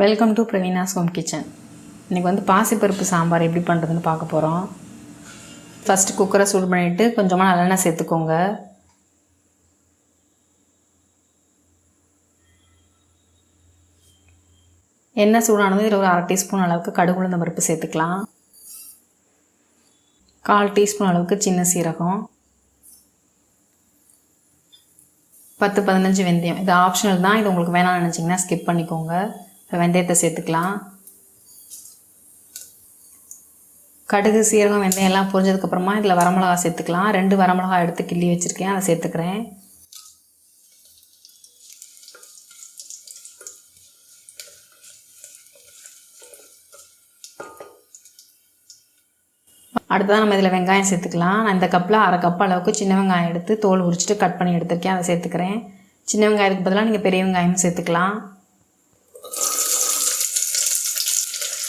Welcome to Praveena's home kitchen இன்றைக்கி வந்து பாசிப்பருப்பு சாம்பார் எப்படி பண்ணுறதுன்னு பார்க்க போகிறோம் ஃபஸ்ட்டு குக்கரை சூடு பண்ணிவிட்டு கொஞ்சமாக நல்லெண்ணெய் சேர்த்துக்கோங்க. எண்ணெய் சூடானது இதில் ஒரு அரை டீஸ்பூன் அளவுக்கு கடுகு உளுந்த பருப்பு சேர்த்துக்கலாம். கால் டீஸ்பூன் அளவுக்கு சின்ன சீரகம். பத்து பதினஞ்சு வெந்தயம். இது ஆப்ஷனல் தான். இது உங்களுக்கு வேணாம்னு நினச்சிங்கன்னா ஸ்கிப் பண்ணிக்கோங்க. இப்போ வெந்தயத்தை சேர்த்துக்கலாம். கடுகு சீரகம் வெந்தயம் எல்லாம் பொரிஞ்சதுக்கப்புறமா இதில் வரமிளகா சேர்த்துக்கலாம். ரெண்டு வரமிளகா எடுத்து கிள்ளி வச்சுருக்கேன். அதை சேர்த்துக்கிறேன். அடுத்ததான் நம்ம இதில் வெங்காயம் சேர்த்துக்கலாம். நான் இந்த கப்பில் அரை கப் அளவுக்கு சின்ன வெங்காயம் எடுத்து தோல் உரிச்சிட்டு கட் பண்ணி எடுத்திருக்கேன். அதை சேர்த்துக்கிறேன். சின்ன வெங்காயத்துக்கு பதிலாக நீங்கள் பெரிய வெங்காயம் சேர்த்துக்கலாம்.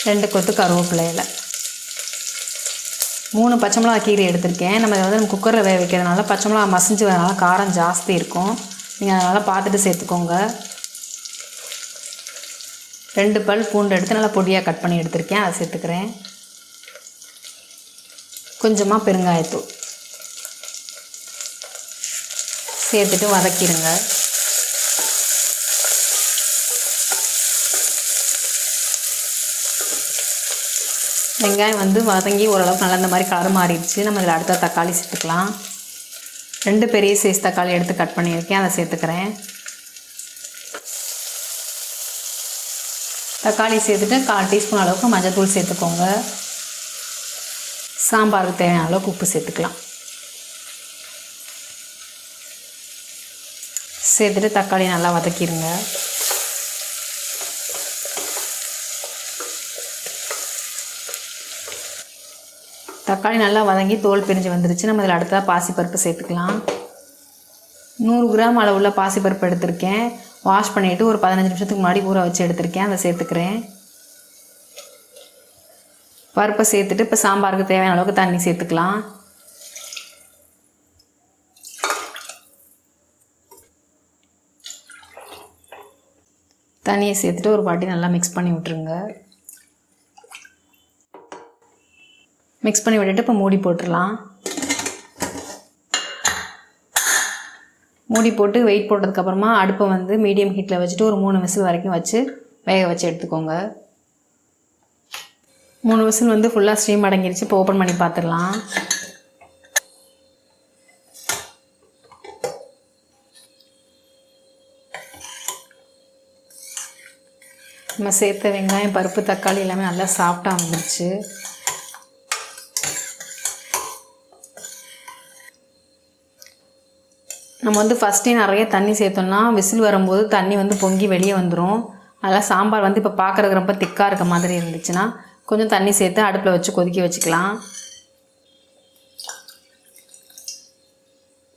ரெண்டு கொத்து கருவேப்பிலையில். மூணு பச்சை மிளகா கீரை எடுத்திருக்கேன். நம்ம இதை வந்து நம்ம குக்கரில் வேக வைக்கிறதுனால பச்சை மிளகா மசிஞ்சு வரனால காரம் ஜாஸ்தி இருக்கும். நீங்கள் அதனால் பார்த்துட்டு சேர்த்துக்கோங்க. ரெண்டு பல் பூண்டு எடுத்து நல்லா பொடியாக கட் பண்ணி எடுத்திருக்கேன். அதை சேர்த்துக்கிறேன். கொஞ்சமாக பெருங்காயத்தூள். சேர்த்துட்டு வதக்கிடுங்க. வெங்காயம் வந்து வதங்கி ஓரளவுக்கு நல்லா இந்த மாதிரி கலர் மாறிடுச்சு. நம்ம இதில் அடுத்த தக்காளி சேர்த்துக்கலாம். ரெண்டு பெரிய சைஸ் தக்காளி எடுத்து கட் பண்ணியிருக்கேன். அதை சேர்த்துக்கிறேன். தக்காளி சேர்த்துட்டு கால் டீஸ்பூன் அளவுக்கு மஞ்சள்தூள் சேர்த்துக்கோங்க. சாம்பாருக்கு தேவையான அளவுக்கு உப்பு சேர்த்துக்கலாம். சேர்த்துட்டு தக்காளி நல்லா வதக்கிடுங்க தக்காளி நல்லா வதங்கி தோல் பிரிஞ்சு வந்துருச்சு. நம்ம இதில் அடுத்ததாக பாசிப்பருப்பு சேர்த்துக்கலாம். நூறு கிராம் அளவுள்ள பாசிப்பருப்பு எடுத்திருக்கேன். வாஷ் பண்ணிவிட்டு ஒரு பதினஞ்சு நிமிஷத்துக்கு முன்னாடி ஊற வச்சு எடுத்திருக்கேன். அதை சேர்த்துக்கிறேன். பருப்பை சேர்த்துட்டு இப்போ சாம்பாருக்கு தேவையான அளவுக்கு தண்ணி சேர்த்துக்கலாம். தண்ணியை சேர்த்துட்டு ஒரு வாட்டி நல்லா மிக்ஸ் பண்ணி விட்ருங்க மிக்ஸ் பண்ணி விட்டுட்டு இப்போ மூடி போட்டுடலாம் மூடி போட்டு வெயிட் போட்டதுக்கப்புறமா அடுப்பை வந்து மீடியம் ஹீட்டில் வச்சுட்டு ஒரு மூணு விசில் வரைக்கும் வச்சு வேக வச்சு எடுத்துக்கோங்க. மூணு விசில் வந்து ஃபுல்லாக ஸ்டீம் அடங்கிருச்சு இப்போ ஓப்பன் பண்ணி பார்த்துடலாம் நம்ம சேர்த்த வெங்காயம் பருப்பு தக்காளி எல்லாமே நல்லா சாஃப்டாக வந்துருச்சு. நம்ம வந்து ஃபஸ்ட்டே நிறைய தண்ணி சேர்த்தோம்னா விசில் வரும்போது தண்ணி வந்து பொங்கி வெளியே வந்துடும் அதனால் சாம்பார் வந்து இப்போ பார்க்குறதுக்கு ரொம்ப திக்காக இருக்க மாதிரி இருந்துச்சுன்னா கொஞ்சம் தண்ணி சேர்த்து அடுப்பில் வச்சு கொதிக்க வச்சுக்கலாம்.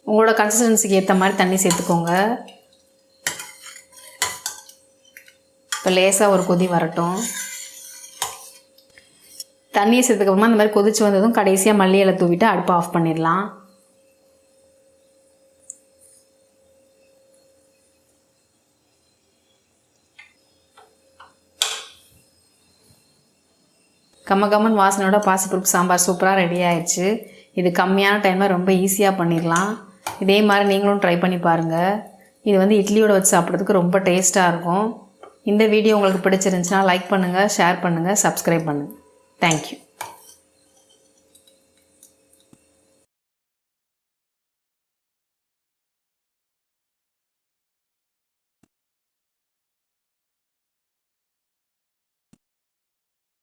உங்களோட கன்சிஸ்டன்சிக்கு ஏற்ற மாதிரி தண்ணி சேர்த்துக்கோங்க. இப்போ லேசாக ஒரு கொதி வரட்டும். தண்ணியை சேர்த்துக்கப்புறமா இந்த மாதிரி கொதிச்சு வந்ததும் கடைசியாக மல்லி இலை தூவிட்டு அடுப்பை ஆஃப் பண்ணிடலாம். கம்ம கம்மன் வாசனையோட பாசிப்பருப்பு சாம்பார் சூப்பராக ரெடி ஆயிடுச்சு. இது கம்மியான டைமில் ரொம்ப ஈஸியாக பண்ணிடலாம். இதே மாதிரி நீங்களும் ட்ரை பண்ணி பாருங்கள் இது வந்து இட்லியோட வச்சு சாப்பிட்றதுக்கு ரொம்ப டேஸ்ட்டாக இருக்கும். இந்த வீடியோ உங்களுக்கு பிடிச்சிருந்துச்சுன்னா லைக் பண்ணுங்கள் ஷேர் பண்ணுங்கள் சப்ஸ்கிரைப் பண்ணுங்கள் தேங்க்யூ